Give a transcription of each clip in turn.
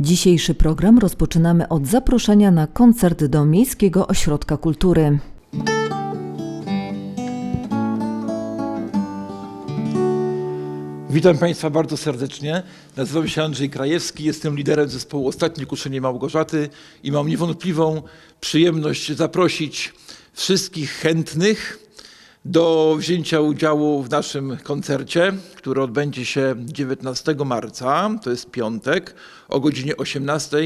Dzisiejszy program rozpoczynamy od zaproszenia na koncert do Miejskiego Ośrodka Kultury. Witam Państwa bardzo serdecznie. Nazywam się Andrzej Krajewski, jestem liderem zespołu Ostatnie Kuszenie Małgorzaty i mam niewątpliwą przyjemność zaprosić wszystkich chętnych do wzięcia udziału w naszym koncercie, który odbędzie się 19 marca, to jest piątek, o godzinie 18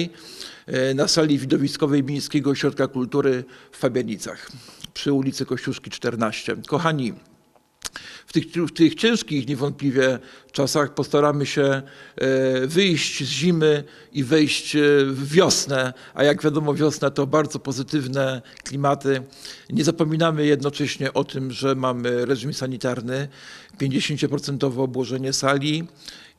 e, na sali widowiskowej Miejskiego Ośrodka Kultury w Fabianicach przy ulicy Kościuszki 14. Kochani, w tych, w tych ciężkich niewątpliwie czasach postaramy się e, wyjść z zimy i wejść e, w wiosnę, a jak wiadomo wiosna to bardzo pozytywne klimaty. Nie zapominamy jednocześnie o tym, że mamy reżim sanitarny, 50% obłożenie sali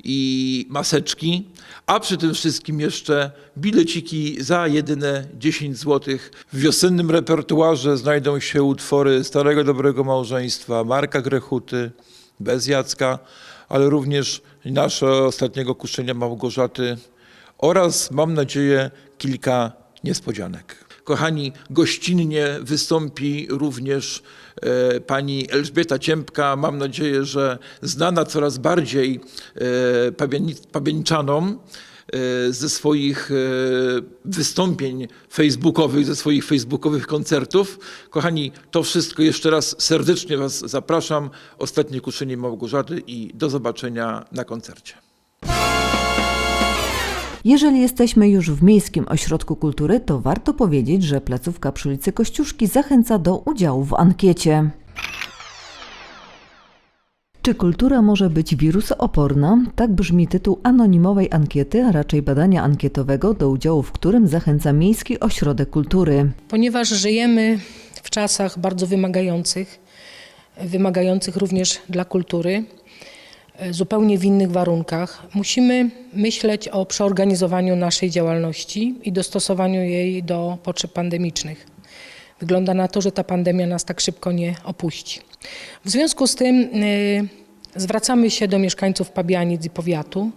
i maseczki, a przy tym wszystkim jeszcze bileciki za jedyne 10 zł. W wiosennym repertuarze znajdą się utwory Starego Dobrego Małżeństwa, Marka Grechuty, Bez Jacka, ale również nasze ostatniego kuszenia Małgorzaty oraz mam nadzieję kilka niespodzianek. Kochani, gościnnie wystąpi również e, pani Elżbieta Ciempka. Mam nadzieję, że znana coraz bardziej e, pabiani- pabianiczanom e, ze swoich wystąpień facebookowych, ze swoich facebookowych koncertów. Kochani, to wszystko jeszcze raz serdecznie Was zapraszam. Ostatnie kuszenie Małgorzaty i do zobaczenia na koncercie. Jeżeli jesteśmy już w Miejskim Ośrodku Kultury, to warto powiedzieć, że placówka przy ulicy Kościuszki zachęca do udziału w ankiecie. Czy kultura może być wirusooporna? Tak brzmi tytuł anonimowej ankiety, a raczej badania ankietowego, do udziału w którym zachęca Miejski Ośrodek Kultury. Ponieważ żyjemy w czasach bardzo wymagających, wymagających również dla kultury, zupełnie w innych warunkach, musimy myśleć o przeorganizowaniu naszej działalności i dostosowaniu jej do potrzeb pandemicznych. Wygląda na to, że ta pandemia nas tak szybko nie opuści. W związku z tym y, zwracamy się do mieszkańców Pabianic i powiatu,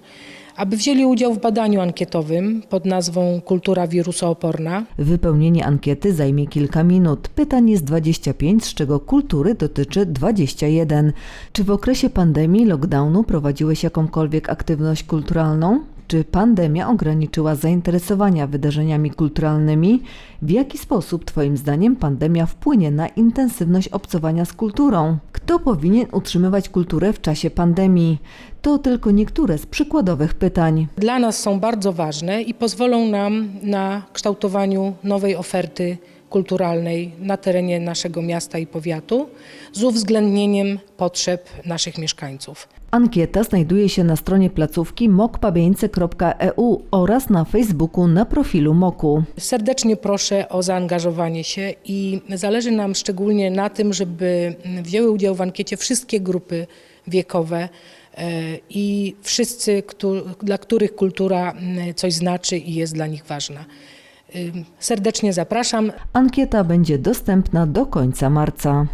aby wzięli udział w badaniu ankietowym pod nazwą Kultura wirusooporna. Wypełnienie ankiety zajmie kilka minut. Pytań jest 25, z czego kultury dotyczy 21. Czy w okresie pandemii, lockdownu prowadziłeś jakąkolwiek aktywność kulturalną? Czy pandemia ograniczyła zainteresowania wydarzeniami kulturalnymi? W jaki sposób, Twoim zdaniem, pandemia wpłynie na intensywność obcowania z kulturą? Kto powinien utrzymywać kulturę w czasie pandemii? To tylko niektóre z przykładowych pytań. Dla nas są bardzo ważne i pozwolą nam na kształtowaniu nowej oferty kulturalnej na terenie naszego miasta i powiatu z uwzględnieniem potrzeb naszych mieszkańców. Ankieta znajduje się na stronie placówki mokpabieńce.eu oraz na Facebooku na profilu MOKU. Serdecznie proszę o zaangażowanie się i zależy nam szczególnie na tym, żeby wzięły udział w ankiecie wszystkie grupy wiekowe e, i wszyscy, dla których kultura coś znaczy i jest dla nich ważna. Serdecznie zapraszam. Ankieta będzie dostępna do końca marca.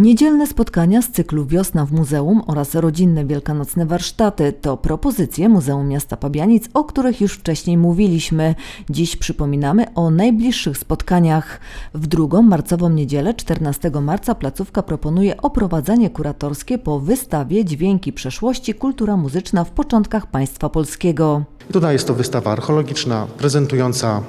Niedzielne spotkania z cyklu Wiosna w Muzeum oraz rodzinne wielkanocne warsztaty to propozycje Muzeum Miasta Pabianic, o których już wcześniej mówiliśmy. Dziś przypominamy o najbliższych spotkaniach. W drugą marcową niedzielę 14 marca placówka proponuje oprowadzanie kuratorskie po wystawie Dźwięki przeszłości kultura muzyczna w początkach państwa polskiego. Tutaj jest to wystawa archeologiczna prezentująca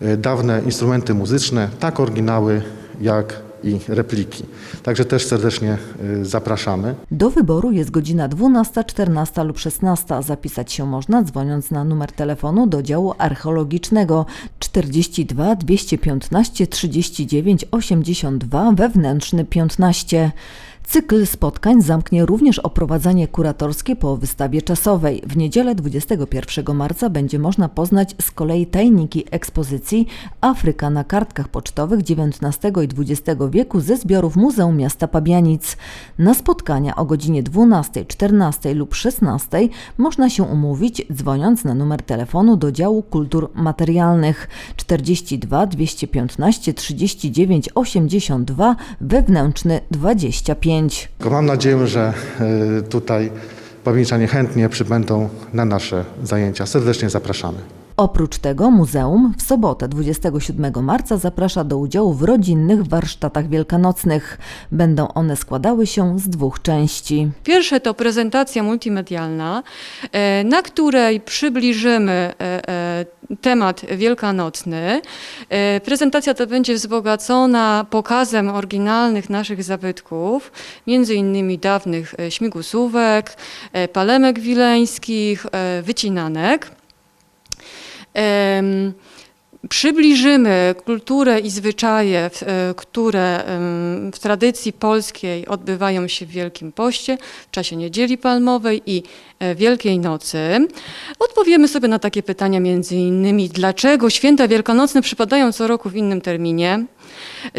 e, dawne instrumenty muzyczne, tak oryginały jak i repliki. Także też serdecznie e, zapraszamy. Do wyboru jest godzina 12, 14 lub 16. Zapisać się można dzwoniąc na numer telefonu do działu archeologicznego 42 215 39 82 wewnętrzny 15. Cykl spotkań zamknie również oprowadzanie kuratorskie po wystawie czasowej. W niedzielę 21 marca będzie można poznać z kolei tajniki ekspozycji Afryka na kartkach pocztowych XIX i XX wieku ze zbiorów Muzeum Miasta Pabianic. Na spotkania o godzinie 12, 14 lub 16 można się umówić dzwoniąc na numer telefonu do działu kultur materialnych 42 215 39 82 wewnętrzny 25. Tylko Mam nadzieję, że e, tutaj Babińczanie chętnie przybędą na nasze zajęcia. Serdecznie zapraszamy. Oprócz tego muzeum w sobotę 27 marca zaprasza do udziału w rodzinnych warsztatach wielkanocnych. Będą one składały się z dwóch części. Pierwsze to prezentacja multimedialna, e, na której przybliżymy e, e, temat wielkanocny. Prezentacja ta będzie wzbogacona pokazem oryginalnych naszych zabytków, między innymi dawnych śmigusówek, palemek wileńskich, wycinanek. Przybliżymy kulturę i zwyczaje, e, które w tradycji polskiej odbywają się w Wielkim Poście, w czasie Niedzieli Palmowej i e, Wielkiej Nocy. Odpowiemy sobie na takie pytania między innymi, dlaczego święta wielkanocne przypadają co roku w innym terminie,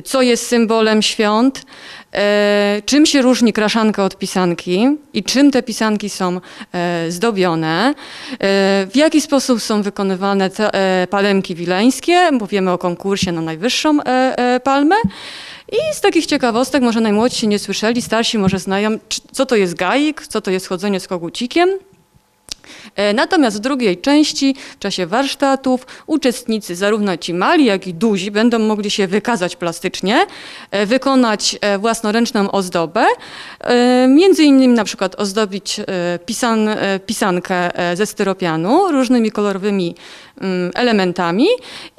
co jest symbolem świąt, e, czym się różni kraszanka od pisanki i czym te pisanki są e, zdobione, e, w jaki sposób są wykonywane te, e, palemki wileńskie, bo wiemy o konkursie na najwyższą e, e, palmę. I z takich ciekawostek może najmłodsi nie słyszeli, starsi może znają, co to jest gaik, co to jest chodzenie z kogucikiem. E, Natomiast w drugiej części, w czasie warsztatów, uczestnicy, zarówno ci mali, jak i duzi, będą mogli się wykazać plastycznie, e, wykonać e, własnoręczną ozdobę, między innymi na przykład ozdobić pisan, pisankę ze styropianu różnymi kolorowymi mm, elementami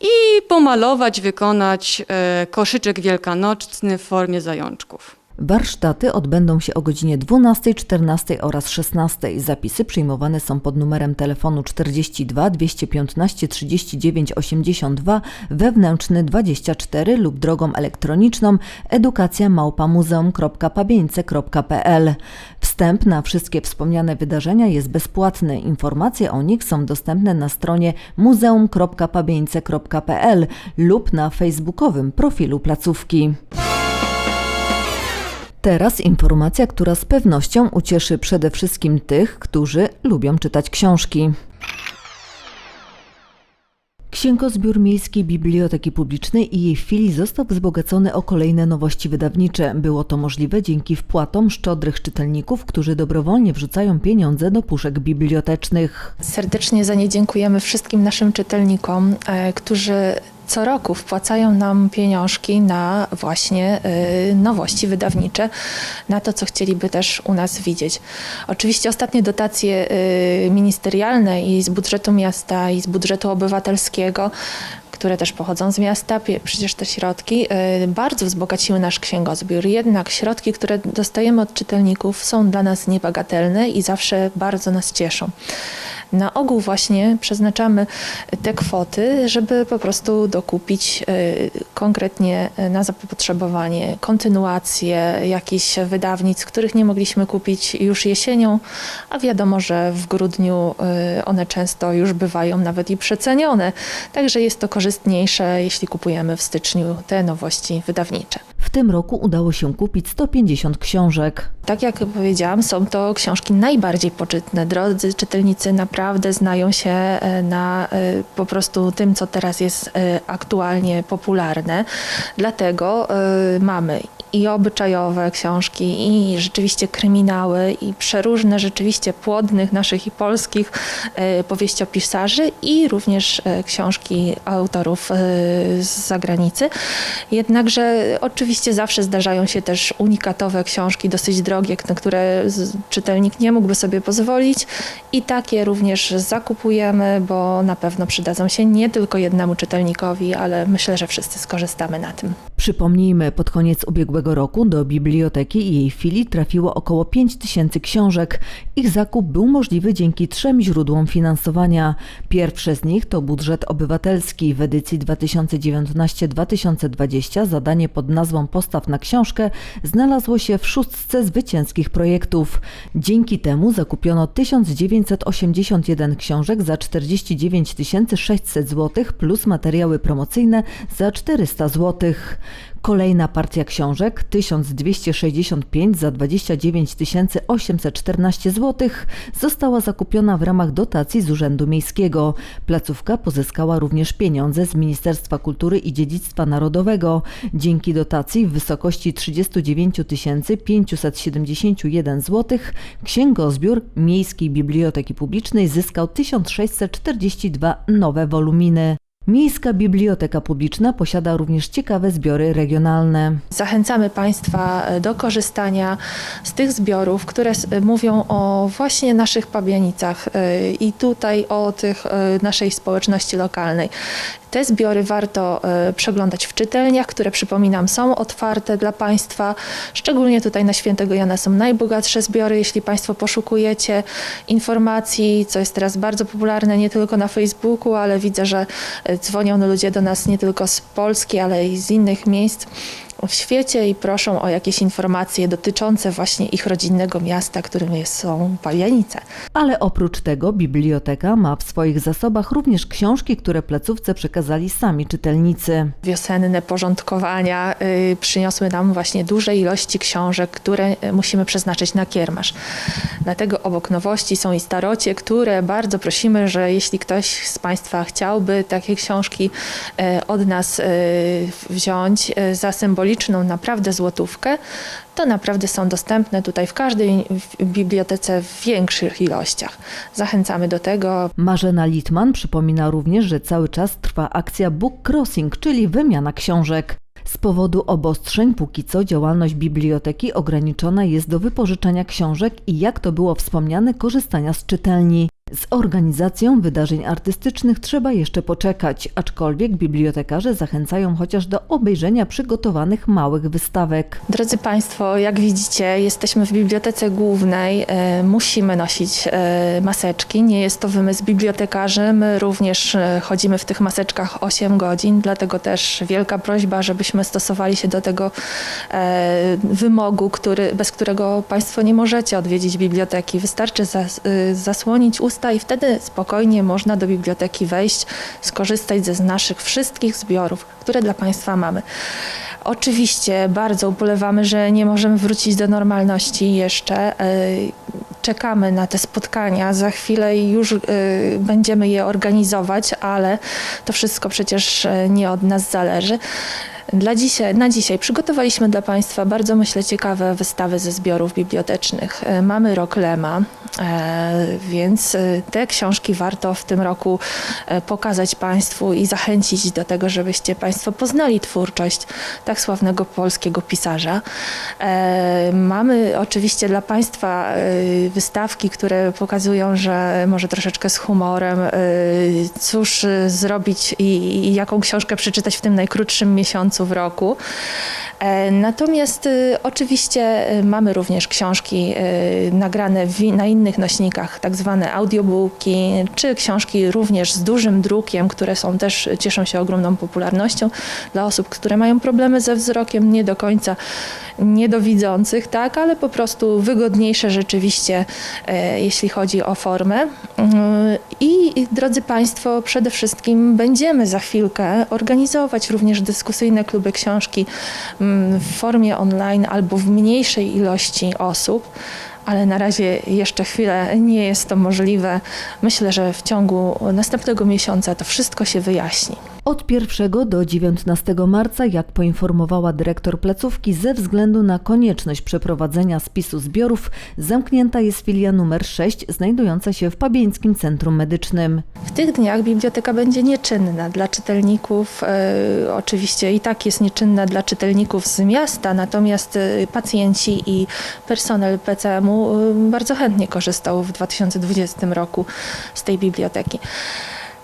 i pomalować, wykonać koszyczek wielkanocny w formie zajączków. Warsztaty odbędą się o godzinie 12, 14 oraz 16. Zapisy przyjmowane są pod numerem telefonu 42 215 39 82, wewnętrzny 24 lub drogą elektroniczną edukacja małpamuzeum.pabieńce.pl. Wstęp na wszystkie wspomniane wydarzenia jest bezpłatny. Informacje o nich są dostępne na stronie muzeum.pabieńce.pl lub na facebookowym profilu placówki. Teraz informacja, która z pewnością ucieszy przede wszystkim tych, którzy lubią czytać książki. Księgozbiór Miejskiej Biblioteki Publicznej i jej filii został wzbogacony o kolejne nowości wydawnicze. Było to możliwe dzięki wpłatom szczodrych czytelników, którzy dobrowolnie wrzucają pieniądze do puszek bibliotecznych. Serdecznie za nie dziękujemy wszystkim naszym czytelnikom, e, którzy co roku wpłacają nam pieniążki na właśnie e, nowości wydawnicze, na to, co chcieliby też u nas widzieć. Oczywiście ostatnie dotacje e, ministerialne i z budżetu miasta, i z budżetu obywatelskiego które też pochodzą z miasta, przecież te środki e, bardzo wzbogaciły nasz księgozbiór. Jednak środki, które dostajemy od czytelników są dla nas niebagatelne i zawsze bardzo nas cieszą. Na ogół właśnie przeznaczamy te kwoty, żeby po prostu dokupić e, konkretnie e, na zapotrzebowanie kontynuacje jakichś wydawnic, których nie mogliśmy kupić już jesienią, a wiadomo, że w grudniu one często już bywają nawet i przecenione. Także jest to korzystniejsze, jeśli kupujemy w styczniu te nowości wydawnicze. W tym roku udało się kupić 150 książek. Tak jak powiedziałam, są to książki najbardziej poczytne. Drodzy czytelnicy naprawdę znają się e, na e, po prostu tym, co teraz jest e, aktualnie popularne. Dlatego mamy i obyczajowe książki, i rzeczywiście kryminały, i przeróżne rzeczywiście płodnych naszych i polskich e, powieściopisarzy, i również e, książki autorów e, z zagranicy. Jednakże oczywiście zawsze zdarzają się też unikatowe książki, dosyć drogie, na które czytelnik nie mógłby sobie pozwolić i takie również zakupujemy, bo na pewno przydadzą się nie tylko jednemu czytelnikowi, ale myślę, że wszyscy skorzystamy na tym. Przypomnijmy, pod koniec ubiegłego roku do biblioteki i jej filii trafiło około 5 tysięcy książek. Ich zakup był możliwy dzięki trzem źródłom finansowania. Pierwsze z nich to budżet obywatelski. W edycji 2019-2020 zadanie pod nazwą Postaw na książkę znalazło się w szóstce zwycięskich projektów. Dzięki temu zakupiono 1981 książek za 49 600 zł plus materiały promocyjne za 400 zł. Kolejna partia książek 1265 za 29 814 zł została zakupiona w ramach dotacji z Urzędu Miejskiego. Placówka pozyskała również pieniądze z Ministerstwa Kultury i Dziedzictwa Narodowego. Dzięki dotacji w wysokości 39 571 zł księgozbiór Miejskiej Biblioteki Publicznej zyskał 1642 nowe woluminy. Miejska Biblioteka Publiczna posiada również ciekawe zbiory regionalne. Zachęcamy Państwa e, do korzystania z tych zbiorów, które s- mówią o właśnie naszych Pabianicach e, i tutaj o tych e, naszej społeczności lokalnej. Te zbiory warto e, przeglądać w czytelniach, które przypominam są otwarte dla Państwa. Szczególnie tutaj na Świętego Jana są najbogatsze zbiory. Jeśli Państwo poszukujecie informacji, co jest teraz bardzo popularne nie tylko na Facebooku, ale widzę, że e, dzwonią ludzie do nas nie tylko z Polski, ale i z innych miejsc w świecie i proszą o jakieś informacje dotyczące właśnie ich rodzinnego miasta, którym są Pawianice. Ale oprócz tego biblioteka ma w swoich zasobach również książki, które placówce przekazali sami czytelnicy. Wiosenne porządkowania y, przyniosły nam właśnie duże ilości książek, które y, musimy przeznaczyć na kiermasz. Dlatego obok nowości są i starocie, które bardzo prosimy, że jeśli ktoś z Państwa chciałby takie książki y, od nas y, wziąć y, za symboliczną naprawdę złotówkę, to naprawdę są dostępne tutaj w każdej bibliotece w większych ilościach. Zachęcamy do tego. Marzena Litman przypomina również, że cały czas trwa akcja Book Crossing, czyli wymiana książek. Z powodu obostrzeń póki co działalność biblioteki ograniczona jest do wypożyczania książek i jak to było wspomniane, korzystania z czytelni. Z organizacją wydarzeń artystycznych trzeba jeszcze poczekać, aczkolwiek bibliotekarze zachęcają chociaż do obejrzenia przygotowanych małych wystawek. Drodzy Państwo, jak widzicie, jesteśmy w bibliotece głównej. E, musimy nosić e, maseczki. Nie jest to wymysł bibliotekarzy. My również e, chodzimy w tych maseczkach 8 godzin, dlatego też wielka prośba, żebyśmy stosowali się do tego wymogu, który, bez którego Państwo nie możecie odwiedzić biblioteki. Wystarczy e, zasłonić usta i wtedy spokojnie można do biblioteki wejść, skorzystać ze naszych wszystkich zbiorów, które dla Państwa mamy. Oczywiście bardzo ubolewamy, że nie możemy wrócić do normalności jeszcze. E, Czekamy na te spotkania. Za chwilę już e, będziemy je organizować, ale to wszystko przecież e, nie od nas zależy. Dla dzisiaj, na dzisiaj przygotowaliśmy dla Państwa bardzo, myślę, ciekawe wystawy ze zbiorów bibliotecznych. E, Mamy rok Lema, e, więc e, te książki warto w tym roku pokazać Państwu i zachęcić do tego, żebyście Państwo poznali twórczość tak sławnego polskiego pisarza. Mamy oczywiście dla Państwa wystawki, które pokazują, że może troszeczkę z humorem, cóż zrobić i jaką książkę przeczytać w tym najkrótszym miesiącu w roku. E, Natomiast e, oczywiście e, mamy również książki e, nagrane na innych nośnikach, tak zwane audiobooki, czy książki również z dużym drukiem, które są też cieszą się ogromną popularnością dla osób, które mają problemy ze wzrokiem, nie do końca niedowidzących, tak, ale po prostu wygodniejsze rzeczywiście, e, jeśli chodzi o formę. I drodzy Państwo, przede wszystkim będziemy za chwilkę organizować również dyskusyjne kluby książki mm, w formie online albo w mniejszej ilości osób. Ale na razie jeszcze chwilę nie jest to możliwe. Myślę, że w ciągu następnego miesiąca to wszystko się wyjaśni. Od 1 do 19 marca, jak poinformowała dyrektor placówki, ze względu na konieczność przeprowadzenia spisu zbiorów, zamknięta jest filia numer 6, znajdująca się w Pabieńskim Centrum Medycznym. W tych dniach biblioteka będzie nieczynna dla czytelników. E, oczywiście i tak jest nieczynna dla czytelników z miasta, natomiast e, pacjenci i personel PCM-u e, bardzo chętnie korzystał w 2020 roku z tej biblioteki.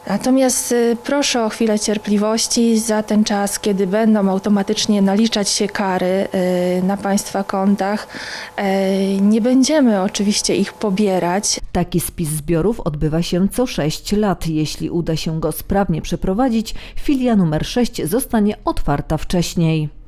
Natomiast e, proszę o chwilę cierpliwości za ten czas, kiedy będą automatycznie naliczać się kary e, na Państwa kontach. E, Nie będziemy oczywiście ich pobierać, Taki spis zbiorów odbywa się co 6 lat. Jeśli uda się go sprawnie przeprowadzić, filia numer 6 zostanie otwarta wcześniej.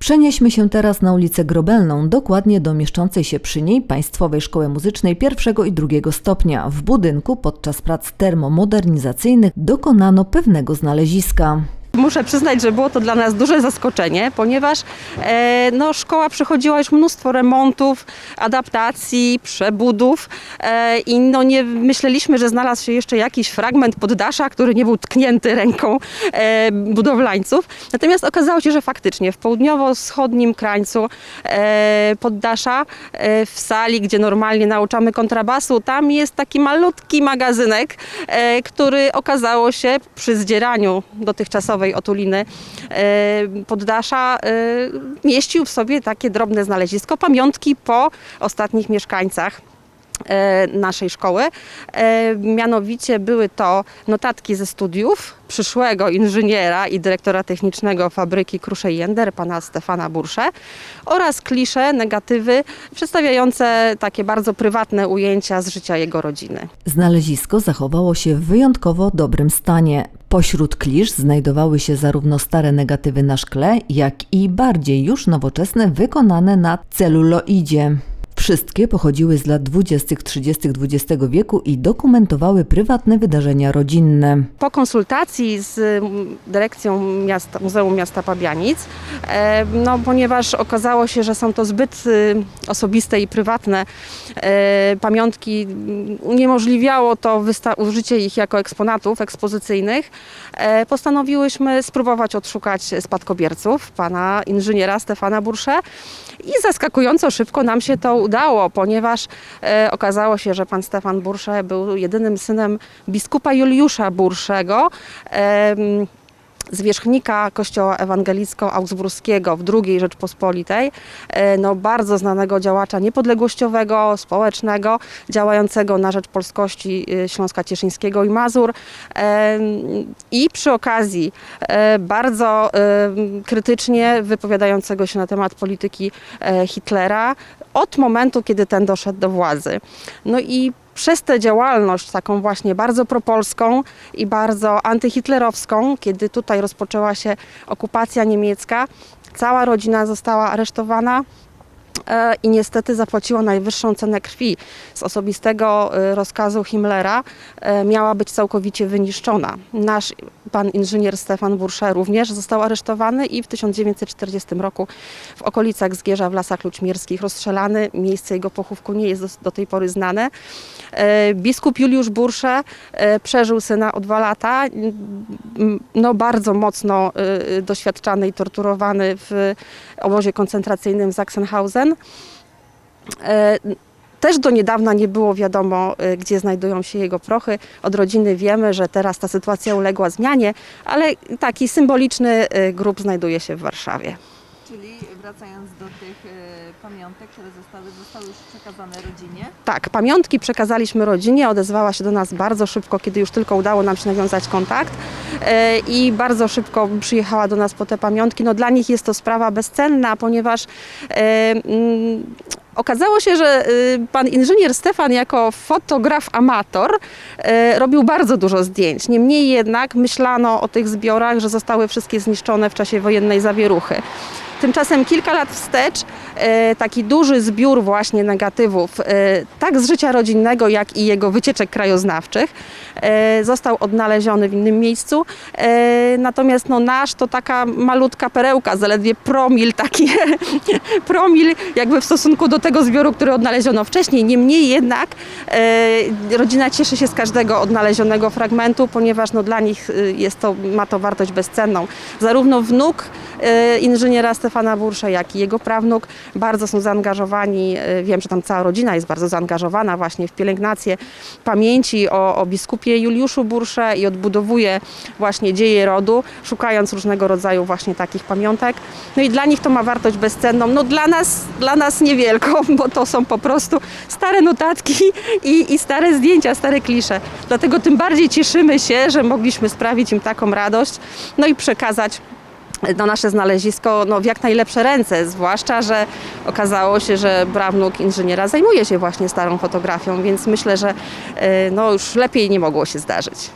Przenieśmy się teraz na ulicę Grobelną, dokładnie do mieszczącej się przy niej Państwowej Szkoły Muzycznej pierwszego i drugiego stopnia. W budynku podczas prac termomodernizacyjnych dokonano pewnego znaleziska. Muszę przyznać, że było to dla nas duże zaskoczenie, ponieważ e, no, szkoła przechodziła już mnóstwo remontów, adaptacji, przebudów e, i no, nie myśleliśmy, że znalazł się jeszcze jakiś fragment poddasza, który nie był tknięty ręką e, budowlańców. Natomiast okazało się, że faktycznie w południowo-wschodnim krańcu e, poddasza, e, w sali, gdzie normalnie nauczamy kontrabasu, tam jest taki malutki magazynek, e, który okazało się przy zdzieraniu dotychczasowej otuliny e, poddasza e, mieścił w sobie takie drobne znalezisko, pamiątki po ostatnich mieszkańcach e, naszej szkoły. Mianowicie były to notatki ze studiów przyszłego inżyniera i dyrektora technicznego fabryki Kruszej Jender, pana Stefana Bursze oraz klisze, negatywy przedstawiające takie bardzo prywatne ujęcia z życia jego rodziny. Znalezisko zachowało się w wyjątkowo dobrym stanie. Pośród klisz znajdowały się zarówno stare negatywy na szkle, jak i bardziej już nowoczesne wykonane na celuloidzie. Wszystkie pochodziły z lat 20-30 XX wieku i dokumentowały prywatne wydarzenia rodzinne. Po konsultacji z mm, dyrekcją miasta, Muzeum Miasta Pabianic, no, ponieważ okazało się, że są to zbyt y, osobiste i prywatne e, pamiątki, mm, uniemożliwiało to użycie ich jako eksponatów ekspozycyjnych, e, postanowiłyśmy spróbować odszukać spadkobierców, pana inżyniera Stefana Bursze i zaskakująco szybko nam się to udało, ponieważ e, okazało się, że pan Stefan Bursze był jedynym synem biskupa Juliusza Burszego. em, zwierzchnika Kościoła Ewangelicko-Augsburskiego w II Rzeczpospolitej, e, no, bardzo znanego działacza niepodległościowego, społecznego, działającego na rzecz polskości e, Śląska Cieszyńskiego i Mazur. Em, I przy okazji e, bardzo krytycznie wypowiadającego się na temat polityki e, Hitlera od momentu, kiedy ten doszedł do władzy. No i przez tę działalność taką właśnie bardzo propolską i bardzo antyhitlerowską, kiedy tutaj rozpoczęła się okupacja niemiecka, cała rodzina została aresztowana i niestety zapłaciła najwyższą cenę krwi. Z osobistego e, rozkazu Himmlera e, miała być całkowicie wyniszczona. Nasz pan inżynier Stefan Bursze również został aresztowany i w 1940 roku w okolicach Zgierza w Lasach Lućmierskich rozstrzelany. Miejsce jego pochówku nie jest do, do tej pory znane. E, Biskup Juliusz Bursze e, przeżył syna o dwa lata, m, no bardzo mocno e, doświadczany i torturowany w obozie koncentracyjnym w Sachsenhausen. E, Też do niedawna nie było wiadomo, e, gdzie znajdują się jego prochy. Od rodziny wiemy, że teraz ta sytuacja uległa zmianie, ale taki symboliczny e, grób znajduje się w Warszawie. Czyli wracając do tych e, pamiątek, które zostały, zostały już przekazane rodzinie. Tak, pamiątki przekazaliśmy rodzinie, odezwała się do nas bardzo szybko, kiedy już tylko udało nam się nawiązać kontakt e, i bardzo szybko przyjechała do nas po te pamiątki. No dla nich jest to sprawa bezcenna, ponieważ e, mm, Okazało się, że y, pan inżynier Stefan jako fotograf amator e, robił bardzo dużo zdjęć. Niemniej jednak myślano o tych zbiorach, że zostały wszystkie zniszczone w czasie wojennej zawieruchy. Tymczasem kilka lat wstecz e, taki duży zbiór właśnie negatywów, e, tak z życia rodzinnego, jak i jego wycieczek krajoznawczych, e, został odnaleziony w innym miejscu. Natomiast no, nasz to taka malutka perełka, zaledwie promil, taki promil jakby w stosunku do tego zbioru, który odnaleziono wcześniej. Niemniej jednak rodzina cieszy się z każdego odnalezionego fragmentu, ponieważ no, dla nich jest to, ma to wartość bezcenną. Zarówno wnuk inżyniera Stefana Bursze, jak i jego prawnuk bardzo są zaangażowani. e, Wiem, że tam cała rodzina jest bardzo zaangażowana właśnie w pielęgnację pamięci o, o biskupie Juliuszu Bursze i odbudowuje właśnie dzieje rodu, szukając różnego rodzaju właśnie takich pamiątek. No i dla nich to ma wartość bezcenną. No dla nas, dla nas niewielką, bo to są po prostu stare notatki i, i stare zdjęcia, stare klisze. Dlatego tym bardziej cieszymy się, że mogliśmy sprawić im taką radość, no i przekazać no, nasze znalezisko no, w jak najlepsze ręce, zwłaszcza, że okazało się, że prawnuk inżyniera zajmuje się właśnie starą fotografią, więc myślę, że e, no, już lepiej nie mogło się zdarzyć.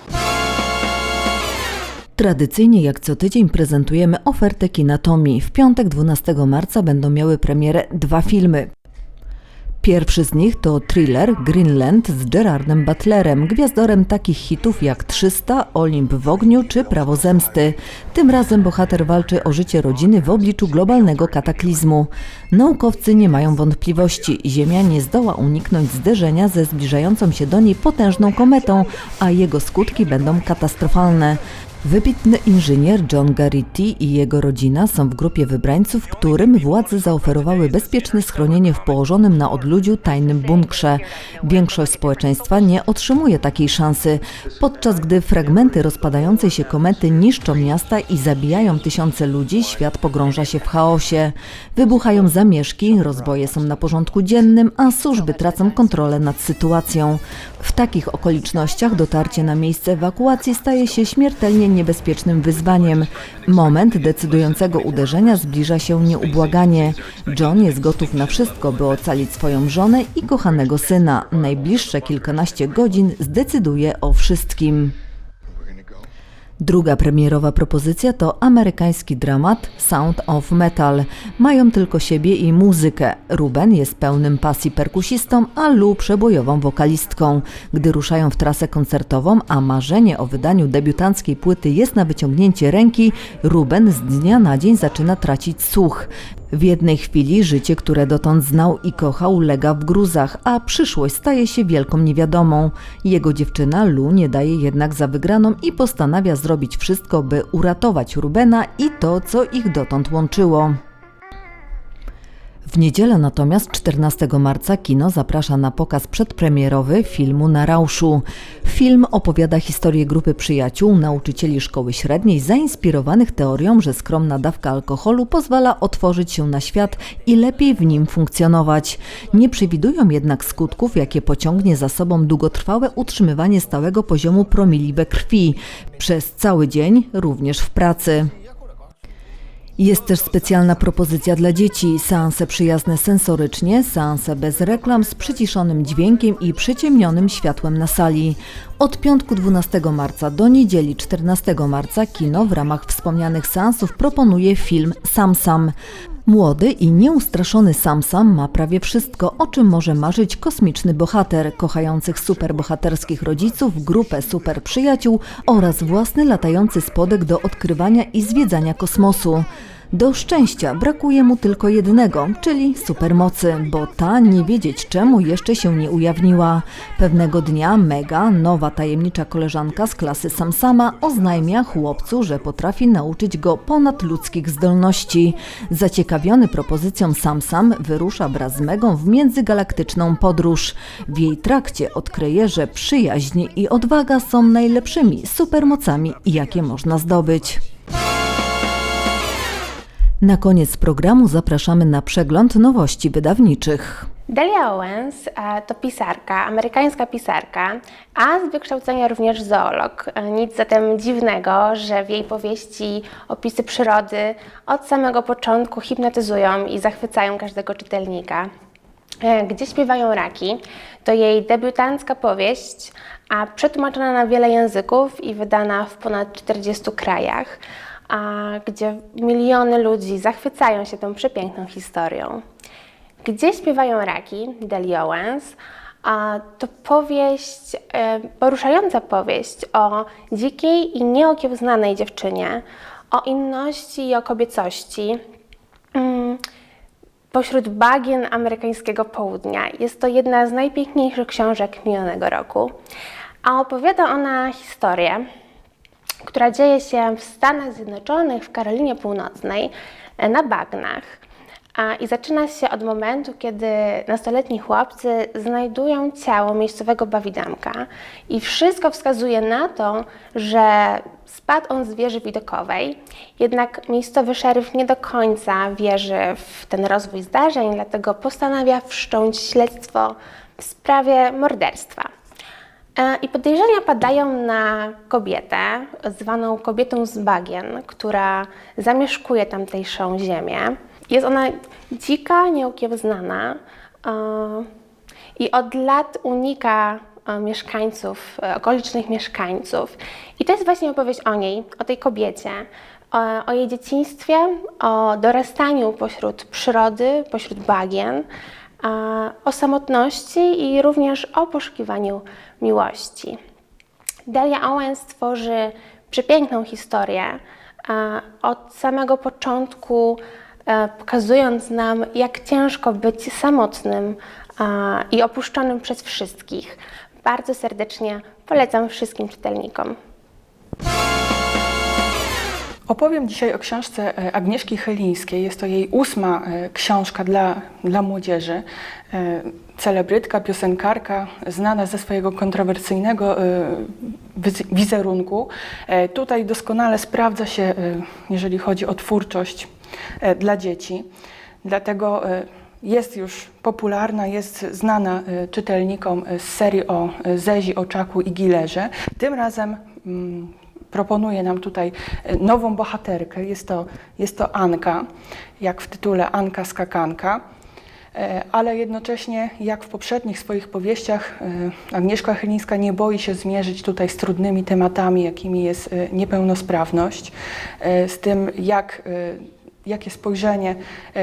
Tradycyjnie jak co tydzień prezentujemy ofertę Kinatomii. W piątek 12 marca będą miały premierę dwa filmy. Pierwszy z nich to thriller Greenland z Gerardem Butlerem, gwiazdorem takich hitów jak 300, Olimp w ogniu czy Prawo zemsty. Tym razem bohater walczy o życie rodziny w obliczu globalnego kataklizmu. Naukowcy nie mają wątpliwości, Ziemia nie zdoła uniknąć zderzenia ze zbliżającą się do niej potężną kometą, a jego skutki będą katastrofalne. Wybitny inżynier John Garrity i jego rodzina są w grupie wybrańców, którym władze zaoferowały bezpieczne schronienie w położonym na odludziu tajnym bunkrze. Większość społeczeństwa nie otrzymuje takiej szansy, podczas gdy fragmenty rozpadającej się komety niszczą miasta i zabijają tysiące ludzi, świat pogrąża się w chaosie. Wybuchają zamieszki, rozboje są na porządku dziennym, a służby tracą kontrolę nad sytuacją. W takich okolicznościach dotarcie na miejsce ewakuacji staje się śmiertelnie niebezpiecznym wyzwaniem. Moment decydującego uderzenia zbliża się nieubłaganie. John jest gotów na wszystko, by ocalić swoją żonę i kochanego syna. Najbliższe kilkanaście godzin zdecyduje o wszystkim. Druga premierowa propozycja to amerykański dramat Sound of Metal. Mają tylko siebie i muzykę. Ruben jest pełnym pasji perkusistą, a Lu przebojową wokalistką. Gdy ruszają w trasę koncertową, a marzenie o wydaniu debiutanckiej płyty jest na wyciągnięcie ręki, Ruben z dnia na dzień zaczyna tracić słuch. W jednej chwili życie, które dotąd znał i kochał, lega w gruzach, a przyszłość staje się wielką niewiadomą. Jego dziewczyna Lu nie daje jednak za wygraną i postanawia zrobić wszystko, by uratować Rubena i to, co ich dotąd łączyło. W niedzielę natomiast 14 marca kino zaprasza na pokaz przedpremierowy filmu Na Rauszu. Film opowiada historię grupy przyjaciół, nauczycieli szkoły średniej zainspirowanych teorią, że skromna dawka alkoholu pozwala otworzyć się na świat i lepiej w nim funkcjonować. Nie przewidują jednak skutków, jakie pociągnie za sobą długotrwałe utrzymywanie stałego poziomu promili we krwi przez cały dzień, również w pracy. Jest też specjalna propozycja dla dzieci. Seanse przyjazne sensorycznie, seanse bez reklam z przyciszonym dźwiękiem i przyciemnionym światłem na sali. Od piątku 12 marca do niedzieli 14 marca kino w ramach wspomnianych seansów proponuje film Sam Sam. Młody i nieustraszony Samsam ma prawie wszystko, o czym może marzyć kosmiczny bohater, kochających superbohaterskich rodziców, grupę super przyjaciół oraz własny latający spodek do odkrywania i zwiedzania kosmosu. Do szczęścia brakuje mu tylko jednego, czyli supermocy, bo ta nie wiedzieć czemu jeszcze się nie ujawniła. Pewnego dnia Mega, nowa tajemnicza koleżanka z klasy Samsama, oznajmia chłopcu, że potrafi nauczyć go ponadludzkich zdolności. Zaciekawiony propozycją Samsam wyrusza wraz z Megą w międzygalaktyczną podróż. W jej trakcie odkryje, że przyjaźń i odwaga są najlepszymi supermocami, jakie można zdobyć. Na koniec programu zapraszamy na przegląd nowości wydawniczych. Delia Owens e, to pisarka, amerykańska pisarka, a z wykształcenia również zoolog. E, Nic zatem dziwnego, że w jej powieści opisy przyrody od samego początku hipnotyzują i zachwycają każdego czytelnika. E, Gdzie śpiewają raki to jej debiutancka powieść, a przetłumaczona na wiele języków i wydana w ponad 40 krajach, a gdzie miliony ludzi zachwycają się tą przepiękną historią. Gdzie śpiewają raki, Deli Owens, a to powieść, e, poruszająca powieść o dzikiej i nieokiełznanej dziewczynie, o inności i o kobiecości mm, pośród bagien amerykańskiego południa. Jest to jedna z najpiękniejszych książek minionego roku, a opowiada ona historię, która dzieje się w Stanach Zjednoczonych, w Karolinie Północnej, e, na bagnach. I zaczyna się od momentu, kiedy nastoletni chłopcy znajdują ciało miejscowego bawidamka i wszystko wskazuje na to, że spadł on z wieży widokowej. Jednak miejscowy szeryf nie do końca wierzy w ten rozwój zdarzeń, dlatego postanawia wszcząć śledztwo w sprawie morderstwa. E, I podejrzenia padają na kobietę, zwaną kobietą z bagien, która zamieszkuje tamtejszą ziemię. Jest ona dzika, nieokiełznana e, i od lat unika e, mieszkańców, okolicznych mieszkańców. I to jest właśnie opowieść o niej, o tej kobiecie, o, o jej dzieciństwie, o dorastaniu pośród przyrody, pośród bagien, o samotności i również o poszukiwaniu miłości. Delia Owens tworzy przepiękną historię, a, od samego początku e, pokazując nam, jak ciężko być samotnym a, i opuszczonym przez wszystkich. Bardzo serdecznie polecam wszystkim czytelnikom. Opowiem dzisiaj o książce e, Agnieszki Chylińskiej. Jest to jej ósma e, książka dla, dla młodzieży. E, Celebrytka, piosenkarka, znana ze swojego kontrowersyjnego wiz- wizerunku. Tutaj doskonale sprawdza się, jeżeli chodzi o twórczość dla dzieci. Dlatego jest już popularna, jest znana czytelnikom z serii o Zezi, Oczaku i Gilerze. Tym razem mm, proponuje nam tutaj e, nową bohaterkę. Jest to, jest to Anka, jak w tytule Anka Skakanka. E, Ale jednocześnie, jak w poprzednich swoich powieściach, e, Agnieszka Chylińska nie boi się zmierzyć tutaj z trudnymi tematami, jakimi jest niepełnosprawność, z tym, jak, jakie spojrzenie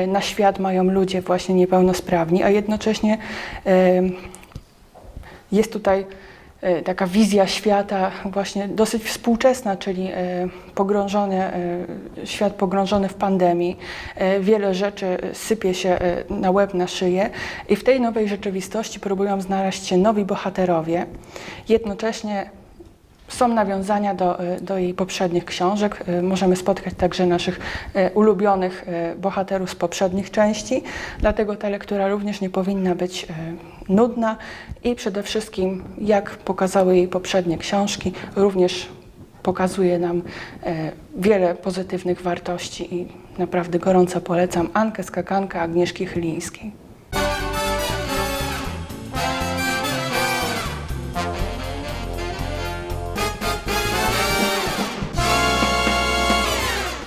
na świat mają ludzie właśnie niepełnosprawni, a jednocześnie jest tutaj taka wizja świata właśnie dosyć współczesna, czyli e, pogrążony, e, świat pogrążony w pandemii. E, Wiele rzeczy sypie się e, na łeb, na szyję i w tej nowej rzeczywistości próbują znaleźć się nowi bohaterowie. Jednocześnie są nawiązania do, e, do jej poprzednich książek. E, Możemy spotkać także naszych e, ulubionych e, bohaterów z poprzednich części, dlatego ta lektura również nie powinna być e, nudna i przede wszystkim, jak pokazały jej poprzednie książki, również pokazuje nam e, wiele pozytywnych wartości i naprawdę gorąco polecam Ankę Skakankę Agnieszki Chylińskiej.